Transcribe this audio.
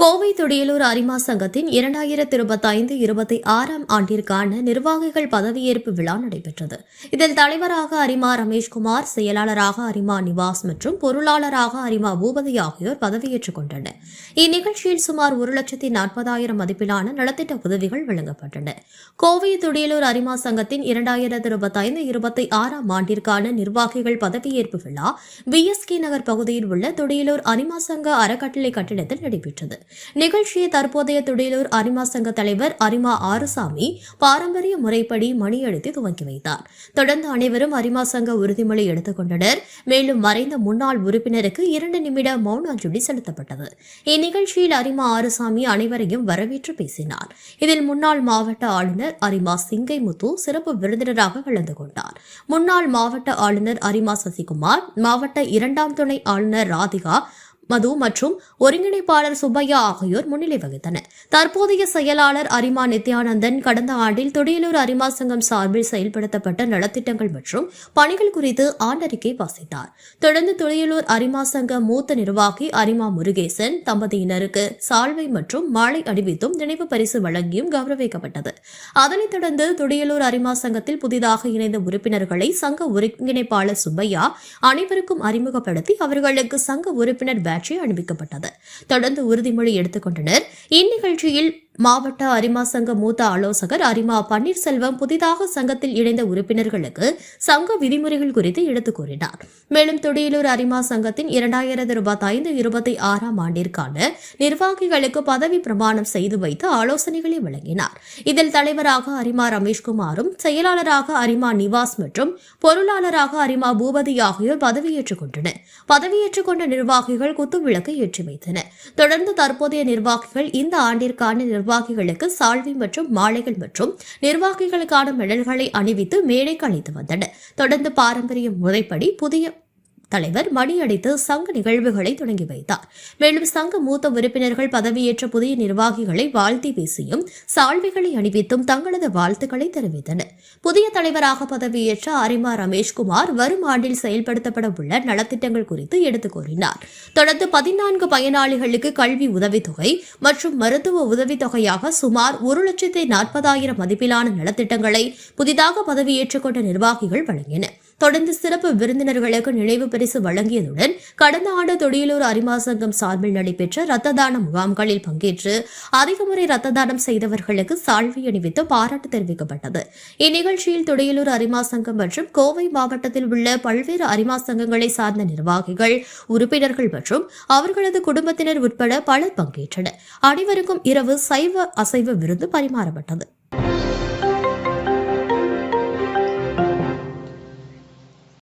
கோவை துடியலூர் அரிமா சங்கத்தின் இரண்டாயிரத்தி இருபத்தைந்து இருபத்தி ஆறாம் ஆண்டிற்கான நிர்வாகிகள் பதவியேற்பு விழா நடைபெற்றது. இதில் தலைவராக அரிமா ரமேஷ்குமார் செயலாளராக அரிமா நிவாஸ் மற்றும் பொருளாளராக அரிமா பூபதி ஆகியோர் பதவியேற்றுக் கொண்டனர். இந்நிகழ்ச்சியில் சுமார் ஒரு லட்சத்தி நாற்பதாயிரம் மதிப்பிலான நலத்திட்ட உதவிகள் வழங்கப்பட்டன. கோவை துடியலூர் அரிமா சங்கத்தின் இரண்டாயிரத்தி இருபத்தைந்து இருபத்தி ஆறாம் ஆண்டிற்கான நிர்வாகிகள் பதவியேற்பு விழா விஎஸ்கே நகர் பகுதியில் உள்ள துடியலூர் அரிமா சங்க அறக்கட்டளை கட்டிடத்தில் நடைபெற்றது. நிகழ்ச்சியை தற்போதைய துடியலூர் அரிமா சங்க தலைவர் அரிமா ஆறுசாமி பாரம்பரிய முறைப்படி மணியடித்து துவக்கி வைத்தார். தொடர்ந்து அனைவரும் அரிமா சங்க உறுதிமொழி எடுத்துக் கொண்டனர் மேலும் மறைந்த முன்னாள் உறுப்பினருக்கு இரண்டு நிமிட மௌன அஞ்சலி செலுத்தப்பட்டது. இந்நிகழ்ச்சியில் அரிமா ஆறுசாமி அனைவரையும் வரவேற்று பேசினார். இதில் முன்னாள் மாவட்ட ஆளுநர் அரிமா சிங்கை முத்து சிறப்பு விருந்தினராக கலந்து கொண்டார். முன்னாள் மாவட்ட ஆளுநர் அரிமா சசிகுமார் மாவட்ட இரண்டாம் துணை ஆளுநர் ராதிகா மது மற்றும் ஒருங்கிணைப்பாளர் சுப்பையா ஆகியோர் முன்னிலை வகித்தனர். தற்போதைய செயலாளர் அரிமா நித்யானந்தன் கடந்த ஆண்டில் துடியலூர் அரிமா சங்கம் சார்பில் செயல்படுத்தப்பட்ட நலத்திட்டங்கள் மற்றும் பணிகள் குறித்து ஆண்டறிக்கை வாசித்தார். தொடர்ந்து துடியலூர் அரிமா சங்க மூத்த நிர்வாகி அரிமா முருகேசன் தம்பதியினருக்கு சால்வை மற்றும் மாலை அணிவித்தும் நினைவு பரிசு வழங்கியும் கௌரவிக்கப்பட்டது. அதனைத் தொடர்ந்து துடியலூர் அரிமா சங்கத்தில் புதிதாக இணைந்த உறுப்பினர்களை சங்க ஒருங்கிணைப்பாளர் சுப்பையா அனைவருக்கும் அறிமுகப்படுத்தி அவர்களுக்கு சங்க உறுப்பினர் பேட்ஜை அணிவிக்கப்பட்டது தொடர்ந்து உறுதிமொழி எடுத்துக்கொண்டனர் இந்நிகழ்ச்சியில் மாவட்ட அரிமா சங்க மூத்த ஆலோசகர் அரிமா பன்னீர்செல்வம் புதிதாக சங்கத்தில் இணைந்த உறுப்பினர்களுக்கு சங்க விதிமுறைகள் குறித்து எடுத்துக் கூறினார். மேலும் துடியலூர் அரிமா சங்கத்தின் இரண்டாயிரத்து இருபத்தைந்து இருபத்தி ஆறாம் ஆண்டிற்கான நிர்வாகிகளுக்கு பதவி பிரமாணம் செய்து வைத்து ஆலோசனைகளை வழங்கினார். இதில் தலைவராக அரிமா ரமேஷ்குமாரும் செயலாளராக அரிமா நிவாஸ் மற்றும் பொருளாளராக அரிமா பூபதி ஆகியோர் பதவியேற்றுக் கொண்டனர். பதவியேற்றுக் கொண்ட நிர்வாகிகள் குத்துவிளக்கு ஏற்றி வைத்தனர். தொடர்ந்து தற்போதைய நிர்வாகிகள் இந்த ஆண்டிற்கான நிர்வாகிகளுக்கு சால்வை மற்றும் மாலைகள் மற்றும் நிர்வாகிகளுக்கான மெடல்களை அணிவித்து மேடைக்கு அழைத்து வந்தனர். தொடர்ந்து பாரம்பரிய முறைப்படி புதிய தலைவர் மணியடித்து சங்க நிகழ்வுகளை தொடங்கி வைத்தார். மேலும் சங்க மூத்த உறுப்பினர்கள் பதவியேற்ற புதிய நிர்வாகிகளை வாழ்த்தி பேசியும் சால்வைகளை அணிவித்தும் தங்களது வாழ்த்துக்களை தெரிவித்தனர். புதிய தலைவராக பதவியேற்ற அரிமா ரமேஷ்குமார் வரும் ஆண்டில் செயல்படுத்தப்பட உள்ள நலத்திட்டங்கள் குறித்து எடுத்துக் கூறினார். தொடர்ந்து பதினான்கு பயனாளிகளுக்கு கல்வி உதவித்தொகை மற்றும் மருத்துவ உதவித்தொகையாக சுமார் ஒரு லட்சத்தி நாற்பதாயிரம் மதிப்பிலான நலத்திட்டங்களை புதிதாக பதவியேற்றுக் கொண்ட நிர்வாகிகள் வழங்கினர். தொடர்ந்து சிறப்பு விருந்தினர்களுக்கு நினைவு பரிசு வழங்கியதுடன் கடந்த ஆண்டு தொடியலூர் அரிமா சங்கம் சார்பில் நடைபெற்ற ரத்த தான முகாம்களில் பங்கேற்று அதிக முறை ரத்த தானம் செய்தவர்களுக்கு சால்வை அணிவித்து பாராட்டு தெரிவிக்கப்பட்டது. இந்நிகழ்ச்சியில் தொடியலூர் அரிமா சங்கம் மற்றும் கோவை மாவட்டத்தில் உள்ள பல்வேறு அரிமா சங்கங்களை சார்ந்த நிர்வாகிகள் உறுப்பினர்கள் மற்றும் அவர்களது குடும்பத்தினர் உட்பட பலர் பங்கேற்றனர். அனைவருக்கும் இரவு சைவ அசைவ விருந்து பரிமாறப்பட்டது.